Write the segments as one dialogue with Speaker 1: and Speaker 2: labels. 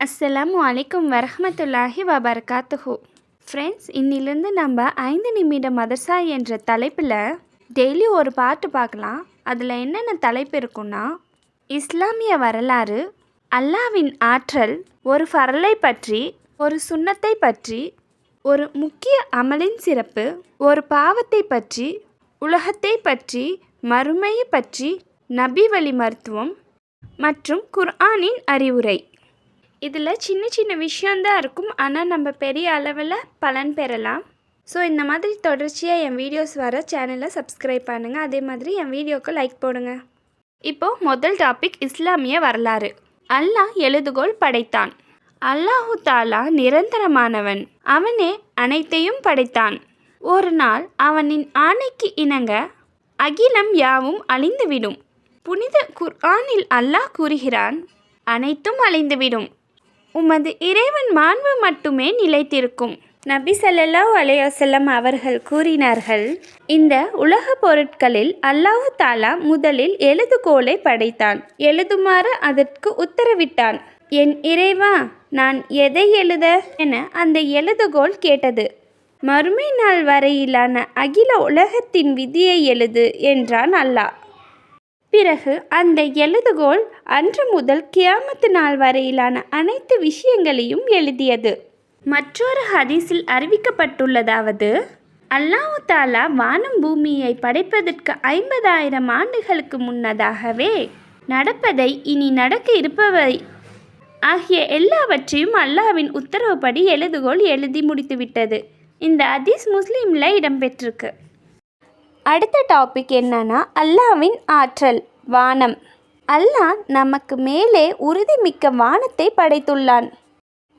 Speaker 1: அஸ்ஸலாம் வலைக்கம் வரமத்துல்லாஹி வபர்காத்துஹூ. ஃப்ரெண்ட்ஸ் இன்னிலிருந்து நம்ம ஐந்து நிமிட மதர்சா என்ற தலைப்பில் டெய்லி ஒரு பாட்டு பார்க்கலாம் அதில் என்னென்ன தலைப்பு இருக்குன்னா இஸ்லாமிய வரலாறு அல்லாவின் ஆற்றல் ஒரு ஃபரலை பற்றி ஒரு சுண்ணத்தை பற்றி ஒரு முக்கிய அமலின் சிறப்பு ஒரு பாவத்தை பற்றி உலகத்தை பற்றி மறுமையை பற்றி நபி வழி மருத்துவம் மற்றும் குர்ஆனின் அறிவுரை. இதில் சின்ன சின்ன விஷயந்தான் இருக்கும் ஆனால் நம்ம பெரிய அளவில் பலன் பெறலாம். ஸோ இந்த மாதிரி தொடர்ச்சியாக என் வீடியோஸ் வர சேனலை சப்ஸ்கிரைப் பண்ணுங்கள் அதே மாதிரி என் வீடியோக்கு லைக் போடுங்க. இப்போது முதல் டாபிக் இஸ்லாமிய வரலாறு. அல்லாஹ் எழுதுகோல் படைத்தான். அல்லாஹு தாலா நிரந்தரமானவன். அவனே அனைத்தையும் படைத்தான். ஒரு நாள் அவனின் ஆணைக்கு இணங்க அகிலம் யாவும் அழிந்துவிடும். புனித குர்ஆனில் அல்லாஹ் கூறுகிறான் அனைத்தும் அழிந்துவிடும். உமது இறைவன் மாண்பு மட்டுமே நிலைத்திருக்கும். நபி ஸல்லல்லாஹு அலையாசல்லம் அவர்கள் கூறினார்கள் இந்த உலக பொருட்களில் அல்லாஹு தாலா முதலில் எழுதுகோலை படைத்தான். எழுதுமாறு அதற்கு உத்தரவிட்டான். என் இறைவா நான் எதை எழுத? என அந்த எழுதுகோல் கேட்டது. மறுமை நாள் வரையிலான அகில உலகத்தின் விதியை எழுது என்றான் அல்லாஹ். பிறகு அந்த எழுதுகோல் அன்று முதல் கியாமத்து நாள் வரையிலான அனைத்து விஷயங்களையும் எழுதியது. மற்றொரு ஹதீஸில் அறிவிக்கப்பட்டுள்ளதாவது அல்லாஹு தாலா வானம் பூமியை படைப்பதற்கு ஐம்பதாயிரம் ஆண்டுகளுக்கு முன்னதாகவே நடப்பதை இனி நடக்க இருப்பவை ஆகிய எல்லாவற்றையும் அல்லாஹ்வின் உத்தரவுப்படி எழுதுகோல் எழுதி முடித்துவிட்டது. இந்த ஹதீஸ் முஸ்லீமில் இடம்பெற்றிருக்கு. அடுத்த டாபிக் என்னன்னா அல்லாவின் ஆற்றல் வானம். அல்லாஹ் நமக்கு மேலே உறுதிமிக்க வானத்தை படைத்துள்ளான்.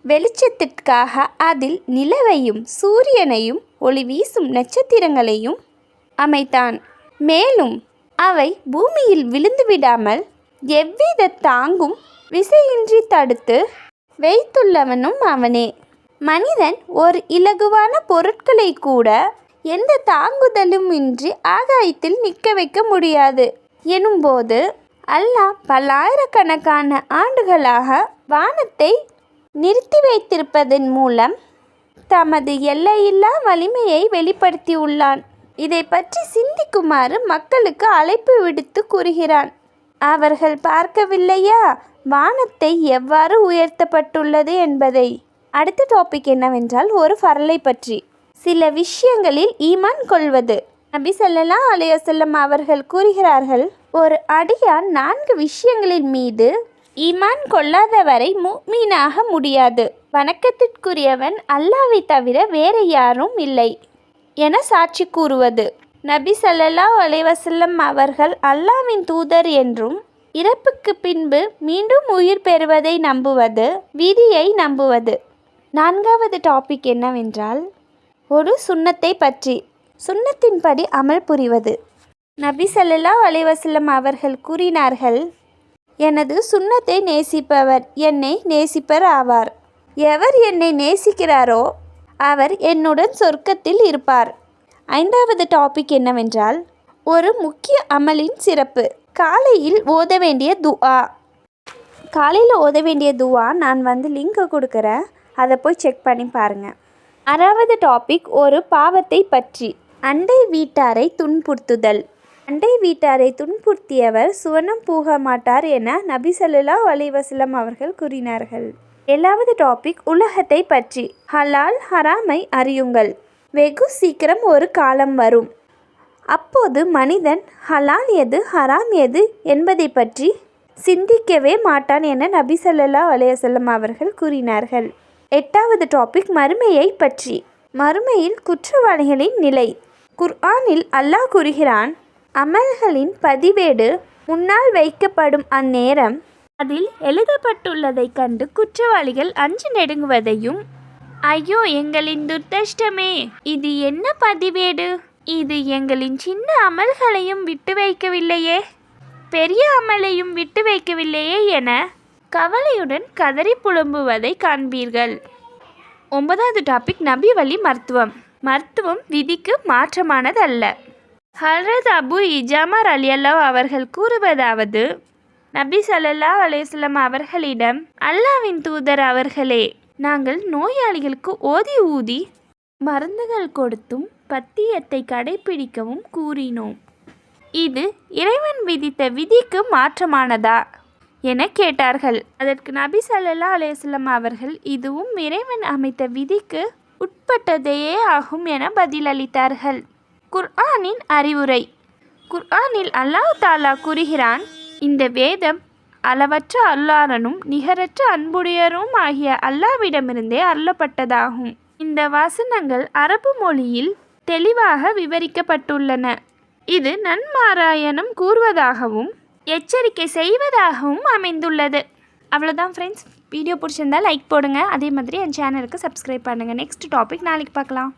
Speaker 1: வெளிச்சத்திற்காக அதில் நிலவையும் சூரியனையும் ஒளி வீசும் நட்சத்திரங்களையும் அமைத்தான். மேலும் அவை பூமியில் விழுந்து விடாமல் எவ்வித தாங்கும் விசையின்றி தடுத்து வைத்துள்ளவனும் அவனே. மனிதன் ஒரு இலகுவான பொருட்களை கூட எந்த தாங்குதலும் இன்றி ஆகாயத்தில் நிற்க வைக்க முடியாது. எனும்போது அல்லாஹ் பல்லாயிரக்கணக்கான ஆண்டுகளாக வானத்தை நிறுத்தி வைத்திருப்பதன் மூலம் தமது எல்லையில்லா வலிமையை வெளிப்படுத்தியுள்ளான். இதை பற்றி சிந்திக்குமாறு மக்களுக்கு அழைப்பு விடுத்து கூறுகிறான். அவர்கள் பார்க்கவில்லையா? வானத்தை எவ்வாறு உயர்த்தப்பட்டுள்ளது என்பதை. அடுத்த டாபிக் என்னவென்றால் ஒரு ஃபரலை பற்றி. சில விஷயங்களில் ஈமான் கொள்வது. நபி சல்லா அலையசல்லம் அவர்கள் கூறுகிறார்கள் ஒரு அடியான் நான்கு விஷயங்களின் மீது ஈமான் கொள்ளாதவரை மீனாக முடியாது. வணக்கத்திற்குரியவன் அல்லாவை தவிர வேறு யாரும் இல்லை என சாட்சி கூறுவது. நபி சல்லல்லா அலைவசல்லம் அவர்கள் அல்லாவின் தூதர் என்றும் இறப்புக்கு பின்பு மீண்டும் உயிர் பெறுவதை நம்புவது விதியை நம்புவது. நான்காவது டாபிக் என்னவென்றால் ஒரு சுண்ணத்தை பற்றி. சுண்ணத்தின்படி அமல் புரிவது. நபி சல்லா அலைவசல்லம் அவர்கள் கூறினார்கள் எனது சுண்ணத்தை நேசிப்பவர் என்னை நேசிப்பர் ஆவார். எவர் என்னை நேசிக்கிறாரோ அவர் என்னுடன் சொர்க்கத்தில் இருப்பார். ஐந்தாவது டாபிக் என்னவென்றால் ஒரு முக்கிய அமலின் சிறப்பு. காலையில் ஓத வேண்டிய துஆ. காலையில் ஓத வேண்டிய துவா நான் வந்து லிங்கை கொடுக்குறேன். அதை போய் செக் பண்ணி பாருங்கள் ஆறாவது டாபிக் ஒரு பாவத்தை பற்றி. அண்டை வீட்டாரை துன்புறுத்துதல். அண்டை வீட்டாரை துன்புறுத்தியவர் சுவனம் போக மாட்டார் என நபிசல்லா அலிவசலம் அவர்கள் கூறினார்கள். ஏழாவது டாபிக் உலகத்தை பற்றி. ஹலால் ஹராமை அறியுங்கள். வெகு சீக்கிரம் ஒரு காலம் வரும். அப்போது மனிதன் ஹலால் எது ஹராம் எது என்பதை பற்றி சிந்திக்கவே மாட்டான் என நபி ஸல்லல்லாஹு அலைஹி அவர்கள் கூறினார்கள். எட்டாவது டாபிக் மறுமையை பற்றி. மறுமையில் குற்றவாளிகளின் நிலை. குர்ஆனில் அல்லாஹ் கூறுகிறான் அமல்களின் பதிவேடு முன்னால் வைக்கப்படும் அந்நேரம் அதில் எழுதப்பட்டுள்ளதைக் கண்டு குற்றவாளிகள் அஞ்சு நெடுங்குவதையும் ஐயோ எங்களின் துர்தஷ்டமே இது என்ன பதிவேடு? இது எங்களின் சின்ன அமல்களையும் விட்டு வைக்கவில்லையே பெரிய அமலையும் விட்டு வைக்கவில்லையே என கவலையுடன் கதறி புலம்புவதை காண்பீர்கள். ஒன்பதாவது டாபிக் நபி வழி மருத்துவம். மருத்துவம் விதிக்கு மாற்றமானதல்ல. ஹல்ரத் அபு இஜாமர் அலியல்லா அவர்கள் கூறுவதாவது நபி ஸல்லல்லாஹு அலேஸ்லம் அவர்களிடம் அல்லாவின் தூதர் அவர்களே நாங்கள் நோயாளிகளுக்கு ஓதி ஊதி மருந்துகள் கொடுத்தும் பத்தியத்தை கடைபிடிக்கவும் கூறினோம். இது இறைவன் விதித்த விதிக்கு மாற்றமானதா? என கேட்டார்கள். அதற்கு நபி சல்லா அலைஹி அவர்கள் இதுவும் இறைவன் அமைத்த விதிக்கு உட்பட்டதையே ஆகும் என பதிலளித்தார்கள் குர்ஆனின் அறிவுரை. குர்ஆனில் அல்லாஹ் தாலா கூறுகிறான் இந்த வேதம் அளவற்ற அல்லாரனும் நிகரற்ற அன்புடையரும் ஆகிய அல்லாவிடமிருந்தே அருளப்பட்டதாகும். இந்த வசனங்கள் அரபு மொழியில் தெளிவாக விவரிக்கப்பட்டுள்ளன. இது நன்மாராயணம் கூறுவதாகவும் எச்சரிக்கை செய்வதாகவும் அமைந்துள்ளது. அவ்வளோதான் ஃப்ரெண்ட்ஸ் வீடியோ பிடிச்சிருந்தால் லைக் போடுங்க. அதே மாதிரி என் சேனலுக்கு சப்ஸ்கிரைப் பண்ணுங்கள் நெக்ஸ்ட் டாபிக் நாளைக்கு பார்க்கலாம்.